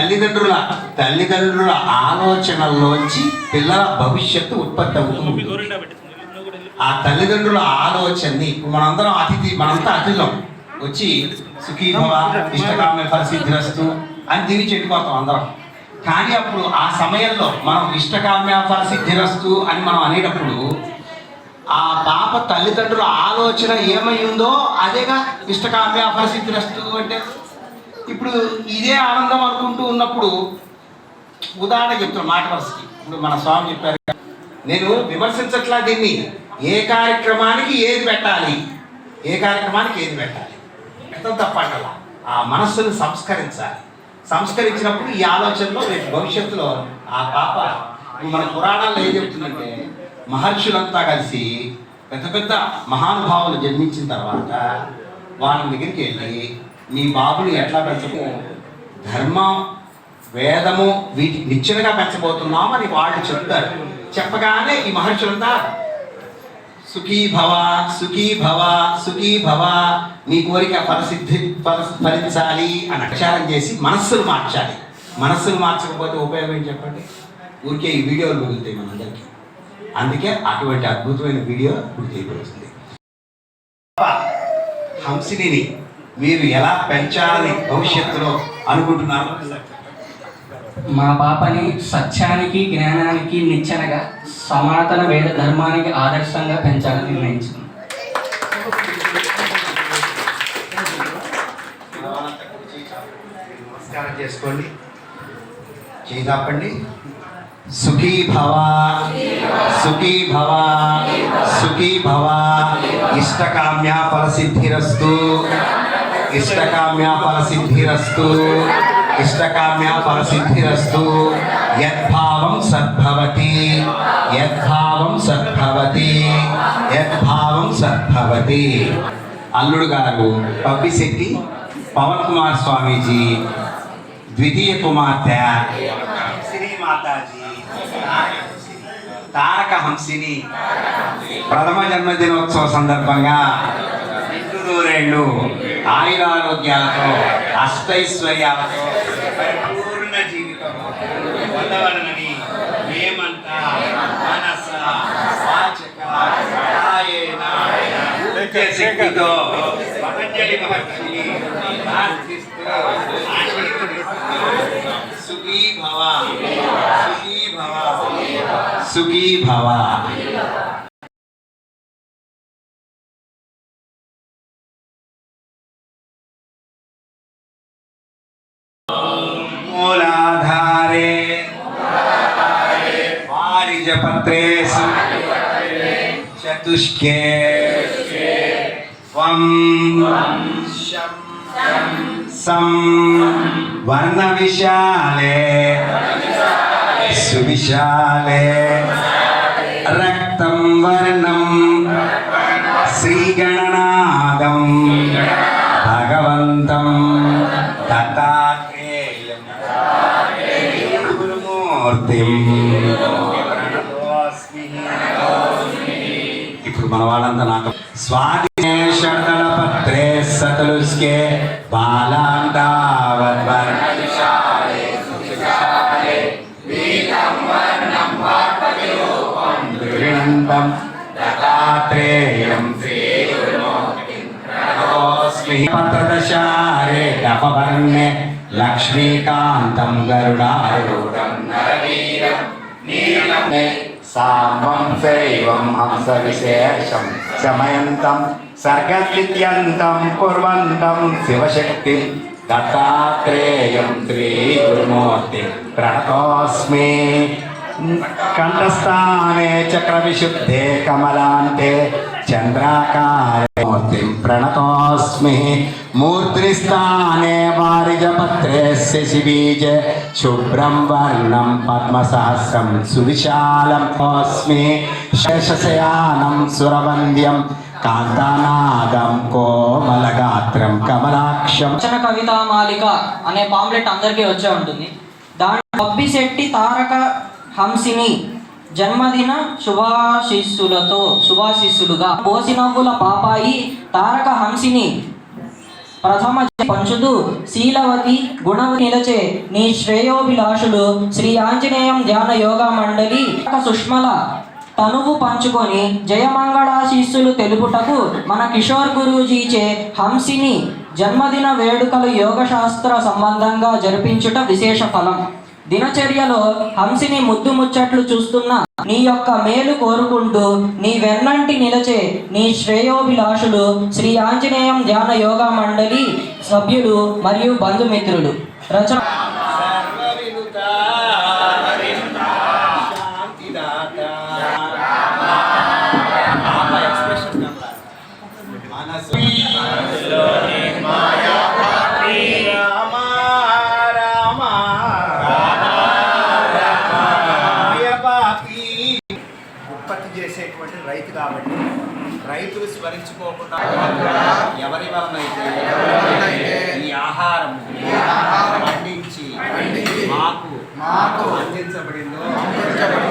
తల్లిదండ్రుల తల్లిదండ్రుల ఆలోచనల్లోంచి పిల్లల భవిష్యత్తు ఉత్పత్తి అవుతుంది ఆ తల్లిదండ్రుల ఆలోచనని ఇప్పుడు మనందరం అతిథి మనంతా అతిథులం. వచ్చి సుఖీభవ ఇష్టకామ్య పరిసిద్ధిరస్తు అని దీవించి వెళ్ళిపోతాం అందరం. కానీ అప్పుడు ఆ సమయంలో మనం ఇష్టకామ్య పరిసిద్ధిరస్తు అని మనం అనేటప్పుడు ఆ పాప తల్లిదండ్రుల ఆలోచన ఏమై ఉందో అదేగా ఇష్టకామ్య పరిసిద్ధిరస్తు అంటే ఇప్పుడు ఇదే ఆనందం అనుకుంటూ ఉన్నప్పుడు ఉదాహరణ చెప్తున్నా మాట వరుసకి. ఇప్పుడు మన స్వామి చెప్పారు నేను విమర్శించట్లా దీన్ని ఏ కార్యక్రమానికి ఏది పెట్టాలి? ఏ కార్యక్రమానికి ఏది పెట్టాలి? పెట్టడం తప్పంటలా ఆ మనస్సును సంస్కరించాలి. సంస్కరించినప్పుడు ఈ ఆలోచనలో రేపు భవిష్యత్తులో ఆ పాప మన పురాణాల్లో ఏం చెప్తుందంటే మహర్షులంతా కలిసి పెద్ద పెద్ద మహానుభావులు జన్మించిన తర్వాత వాళ్ళ దగ్గరికి వెళ్ళి మీ బాబుని ఎట్లా పెంచము ధర్మం వేదము వీటి నిచ్చెనగా పెంచబోతున్నాం అని వాళ్ళు చెప్తారు. చెప్పగానే ఈ మహర్షులంతా సుఖీ భవ సుఖీ భవ సుఖీ భవ నీ కోరిక ఫలసిద్ధి ఫలించాలి అని అక్షారం చేసి మనస్సును మార్చాలి. మనస్సును మార్చకపోతే ఉపయోగం ఏం చెప్పండి? ఊరికే ఈ వీడియోలు మిగులుతాయి మనందరికీ. అందుకే అటువంటి అద్భుతమైన వీడియో ఇప్పుడు చేయబడుతుంది హంసిని మీరు ఎలా పెంచాలని భవిష్యత్తులో అనుకుంటున్నారు? మా పాపని సత్యానికి జ్ఞానానికి నిచ్చెనగా సనాతన వేద ధర్మానికి ఆదర్శంగా పెంచాలని నిర్ణయించుకున్నాం నమస్కారం చేసుకోండి. చేయి సుఖీ భవ సుఖీ భవ సుఖీ భవ ఇష్టకామ్య ఫలసిద్ధిరస్తు. ఇష్టకామ్య ఫలసిద్ధిరస్తు. ఇష్టకామ్య ఫలసిద్ధిరస్తు. యద్భావం సద్భవతి. యద్భావం సద్భవతి. యద్భావం సద్భవతి. అల్లుడు గారు పబ్బిశెట్టి పవన్ కుమార్ స్వామీజీ ద్వితీయ కుమార్తె హంసిని మాతాజీ తారక హంసిని. ప్రథమ జన్మదినోత్సవ సందర్భంగా నిండు ఆయుర ఆరోగ్యాలతో అష్టైశ్వర్యాలతో పరిపూర్ణ జీవితం పొందవలనని మేమంతా మనస వాచక శక్తితో పతంజలి మహర్షిని ప్రార్థిస్తూ సుఖీ భవ సుఖీ భవ సుఖీ భవ पारिजपत्रे चतुष्के त्वं सं वर्णविशाले सुविशाले रक्तं वर्णं श्रीगणनादं भगवन्तं तथा मूर्तिम् మన వాళ్ళంతా నాకు స్వాతి షడదళ పత్రే సతలుస్కే బాలాంతావద్వర్ గృహంతం దత్తాత్రేయం పత్రదశారే డపవర్ణే లక్ష్మీకాంతం గరుడారూఢం నరవీరం నీలం సాంబం శైవం హంస విశేషం శమయంతం సర్గస్థిత్యంతం కుర్వంతం శివశక్తి దత్తాత్రేయం శ్రీ గురుమూర్తి ప్రణతోస్మి కంఠస్థానే చక్ర విశుద్ధే కమలాంతే చంద్రాకార మూర్తి ప్రణతోస్మి మూర్తిస్థానే వారిజపత్రే శిబీజ శుభ్రం వర్ణం పద్మసహస్రం సువిశాలం తోస్మి శేషశయానం సురవంద్యం కాంతానాదం కోమలగాత్రం కమలాక్షం వచన కవితా మాలిక అనే పాంప్లెట్ అందరికీ వచ్చే ఉంటుంది. దాని పబ్బిశెట్టి తారక హంసిని జన్మదిన శుభాశిస్సులతో శుభాశిస్సులుగా కోసినవ్వుల పాపాయి తారక హంసిని ప్రథమ పంచుతూ శీలవతి గుణవతి నిలచే నీ శ్రేయోభిలాషులు శ్రీ ఆంజనేయం ధ్యాన యోగా మండలి సుష్మల తనువు పంచుకొని జయమంగళాశీస్సులు తెలుపుటకు మన కిషోర్ గురూజీచే హంసిని జన్మదిన వేడుకలు యోగశాస్త్ర సంబంధంగా జరిపించుట విశేష ఫలం. దినచర్యలో హంసిని ముద్దు ముచ్చట్లు చూస్తున్న నీ యొక్క మేలు కోరుకుంటూ నీ వెన్నంటి నిలచే నీ శ్రేయోభిలాషులు శ్రీ ఆంజనేయం ధ్యాన యోగా మండలి సభ్యులు మరియు బంధుమిత్రులు. రచన మాకు అందించబడిందో? అందించబడిందో.